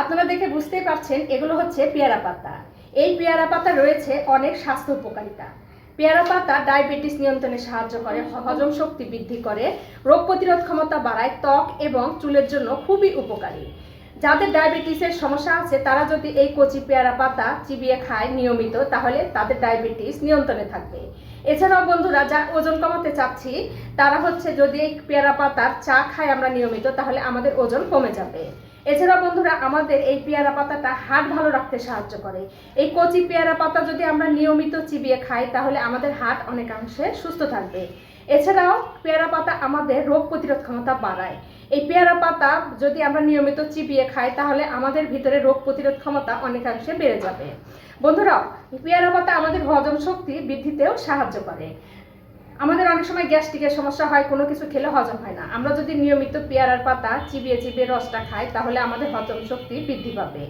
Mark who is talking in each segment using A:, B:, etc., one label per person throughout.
A: আপনারা দেখে বুঝতেই পারছেন, এগুলো হচ্ছে পেয়ারা পাতা। এই পেয়ারা পাতা রয়েছে অনেক স্বাস্থ্য উপকারিতা। পেয়ারা পাতা ডায়াবেটিস নিয়ন্ত্রণে সাহায্য করে, হজম শক্তি বৃদ্ধি করে, রোগ প্রতিরোধ ক্ষমতা বাড়ায়, ত্বক এবং চুলের জন্য খুবই উপকারী। যাদের ডায়াবেটিসের সমস্যা আছে, তারা যদি এই কচি পেয়ারা পাতা চিবিয়ে খায় নিয়মিত, তাহলে তাদের ডায়াবেটিস নিয়ন্ত্রণে থাকবে। এছাড়াও বন্ধুরা, যা ওজন কমাতে চাচ্ছি, তারা হচ্ছে যদি এই পেয়ারা পাতার চা খাই আমরা নিয়মিত, তাহলে আমাদের ওজন কমে যাবে। এছাড়াও বন্ধুরা, আমাদের এই পেয়ারা পাতাটা হার্ট ভালো রাখতে সাহায্য করে। এই কচি পেয়ারা পাতা যদি আমরা নিয়মিত চিবিয়ে খাই, তাহলে আমাদের হার্ট অনেকাংশে সুস্থ থাকবে। এছাড়াও পেয়ারা পাতা আমাদের রোগ প্রতিরোধ ক্ষমতা বাড়ায়। এই পেয়ারা পাতা যদি আমরা নিয়মিত চিবিয়ে খাই, তাহলে আমাদের ভিতরে রোগ প্রতিরোধ ক্ষমতা অনেকাংশে বেড়ে যাবে। বন্ধুরাও এই পেয়ারা পাতা আমাদের হজম শক্তি বৃদ্ধিতেও সাহায্য করে। আমাদের অনেক সময় গ্যাস্ট্রিকের সমস্যা হয়, কোনো কিছু খেলে হজম হয় না। আমরা যদি নিয়মিত পেয়ারার পাতা চিবিয়ে চিবিয়ে রসটা খাই, তাহলে আমাদের হজম শক্তি বৃদ্ধি পাবে।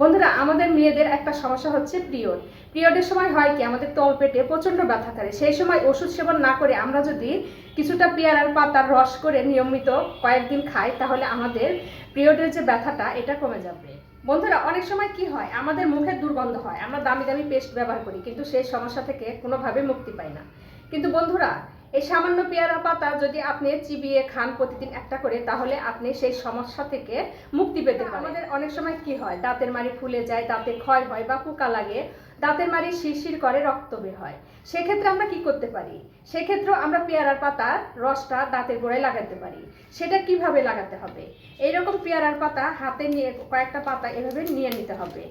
A: বন্ধুরা, আমাদের মেয়েদের একটা সমস্যা হচ্ছে পিরিয়ড। পিরিয়ডের সময় হয় কি, আমাদের তল পেটে প্রচণ্ড ব্যথা করে। সেই সময় ওষুধ সেবন না করে আমরা যদি কিছুটা পেয়ারার পাতার রস করে নিয়মিত কয়েকদিন খাই, তাহলে আমাদের পিরিয়ডের যে ব্যথাটা, এটা কমে যাবে। বন্ধুরা, অনেক সময় কি হয়, আমাদের মুখের দুর্গন্ধ হয়, আমরা দামি দামি পেস্ট ব্যবহার করি, কিন্তু সেই সমস্যা থেকে কোনোভাবে মুক্তি পাই না। কিন্তু বন্ধুরা এই সামান্য পেয়ারা পাতা যদি আপনি চিবিয়ে খান প্রতিদিন একটা করে, তাহলে আপনি সেই সমস্যা থেকে মুক্তি পেতে পারেন। আমাদের অনেক সময় কি হয়, দাঁতের মাড়ি ফুলে যায়, দাঁতে ক্ষয় হয় বা পোকা লাগে, দাঁতের মাড়ি শিরশির করে, রক্ত বের হয়। সেক্ষেত্রে আমরা কি করতে পারি? সেক্ষেত্রেও আমরা পেয়ারার পাতার রসটা দাঁতের গোড়ায় লাগাতে পারি। সেটা কীভাবে লাগাতে হবে? এইরকম পেয়ারার পাতা হাতে নিয়ে কয়েকটা পাতা এভাবে নিয়ে নিতে হবে।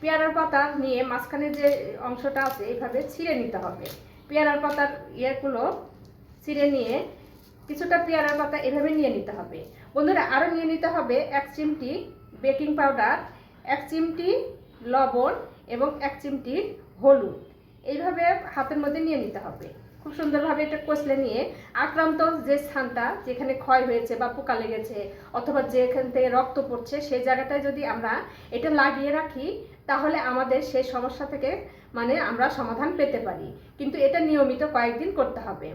A: পেয়ারার পাতা নিয়ে মাঝখানে যে অংশটা আছে এইভাবে ছিঁড়ে নিতে হবে। পেয়ারার পাতার ইয়েগুলো ছিঁড়ে নিয়ে কিছুটা পেয়ারার পাতা এভাবে নিয়ে নিতে হবে। বন্ধুরা আরও নিয়ে নিতে হবে এক চিমটি বেকিং পাউডার, এক চিমটি লবণ এবং এক চিমটি হলুদ। এইভাবে হাতের মধ্যে নিয়ে নিতে হবে। খুব সুন্দরভাবে এটা কষলে নিয়ে আক্রান্ত যে স্থানটা যেখানে ক্ষয় হয়েছে বা পোকা লেগেছে অথবা যেখান থেকে রক্ত পড়ছে, সেই জায়গাটায় যদি আমরা এটা লাগিয়ে রাখি, তাহলে আমাদের সেই সমস্যা থেকে মানে আমরা সমাধান পেতে পারি। কিন্তু এটা নিয়মিত কয়েকদিন করতে হবে।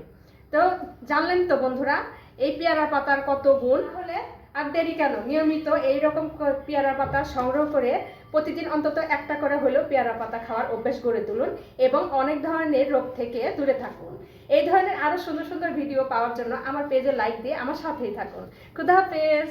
A: তো জানলেন তো বন্ধুরা এই পেয়ারা পাতার কত গুণ? হলে আর দেরি কেন? নিয়মিত এইরকম পেয়ারা পাতা সংগ্রহ করে প্রতিদিন অন্তত একটা করে হলেও পেয়ারা পাতা খাওয়ার অভ্যেস গড়ে তুলুন এবং অনেক ধরনের রোগ থেকে দূরে থাকুন। এই ধরনের আরও সুন্দর সুন্দর ভিডিও পাওয়ার জন্য আমার পেজে লাইক দিয়ে আমার সাথেই থাকুন। খুদা হাফেজ!